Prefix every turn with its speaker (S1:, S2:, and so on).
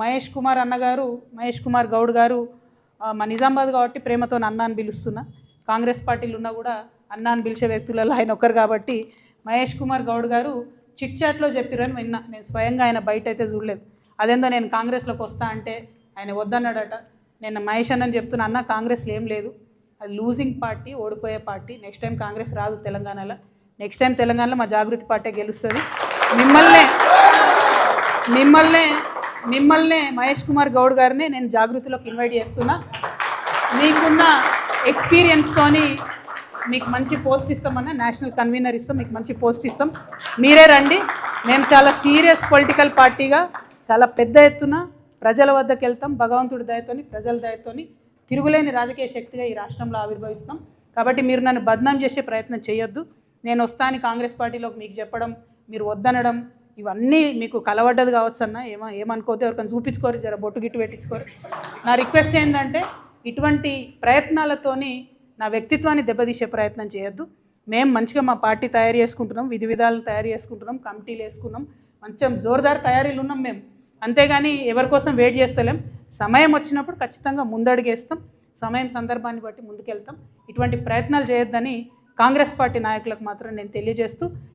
S1: మహేష్ కుమార్ అన్నగారు మహేష్ కుమార్ గౌడ్ గారు మా నిజామాబాద్ కాబట్టి ప్రేమతో అన్న అని పిలుస్తున్నా. కాంగ్రెస్ పార్టీలు ఉన్నా కూడా అన్న అని పిలిచే వ్యక్తులలో ఆయన ఒక్కరు కాబట్టి మహేష్ కుమార్ గౌడ్ గారు చిట్ చాట్లో చెప్పిరని విన్నా. నేను స్వయంగా ఆయన బయట అయితే చూడలేదు. అదేందో నేను కాంగ్రెస్లోకి వస్తా అంటే ఆయన వద్దన్నాడట. నేను మహేష్ అన్నని చెప్తున్నా అన్న కాంగ్రెస్లో ఏం లేదు. అది లూజింగ్ పార్టీ ఓడిపోయే పార్టీ. నెక్స్ట్ టైం కాంగ్రెస్ రాదు తెలంగాణలో. నెక్స్ట్ టైం తెలంగాణలో మా జాగృతి పార్టీ గెలుస్తుంది. మిమ్మల్నే మిమ్మల్నే మిమ్మల్నే మహేష్ కుమార్ గౌడ్ గారిని నేను జాగృతిలోకి ఇన్వైట్ చేస్తున్నా. మీకున్న ఎక్స్పీరియన్స్తోని మీకు మంచి పోస్ట్ ఇస్తామన్నా నేషనల్ కన్వీనర్ ఇస్తాం మీకు మంచి పోస్ట్ ఇస్తాం. మీరే రండి. మేము చాలా సీరియస్ పొలిటికల్ పార్టీగా చాలా పెద్ద ఎత్తున ప్రజల వద్దకు వెళ్తాం. భగవంతుడి దయతోని ప్రజల దయతోని తిరుగులేని రాజకీయ శక్తిగా ఈ రాష్ట్రంలో ఆవిర్భవిస్తాం. కాబట్టి మీరు నన్ను బద్నాం చేసే ప్రయత్నం చేయొద్దు. నేను వస్తాను కాంగ్రెస్ పార్టీలోకి మీకు చెప్పడం మీరు వద్దనడం ఇవన్నీ మీకు కలవడ్డది కావచ్చు అన్న ఏమో ఏమనుకోతే ఎవరికైనా చూపించుకోరు జర బొట్టు గిట్టు పెట్టించుకోరు. నా రిక్వెస్ట్ ఏంటంటే ఇటువంటి ప్రయత్నాలతోని నా వ్యక్తిత్వాన్ని దెబ్బతీసే ప్రయత్నం చేయొద్దు. మేము మంచిగా మా పార్టీ తయారు చేసుకుంటున్నాం విధి విధాలను తయారు చేసుకుంటున్నాం కమిటీలు వేసుకున్నాం మంచిగా జోరుదారు తయారీలు ఉన్నాం మేము అంతేగాని ఎవరి కోసం వెయిట్ చేస్తలేం. సమయం వచ్చినప్పుడు ఖచ్చితంగా ముందడుగేస్తాం. సమయం సందర్భాన్ని బట్టి ముందుకెళ్తాం. ఇటువంటి ప్రయత్నాలు చేయొద్దని కాంగ్రెస్ పార్టీ నాయకులకు మాత్రం నేను తెలియజేస్తూ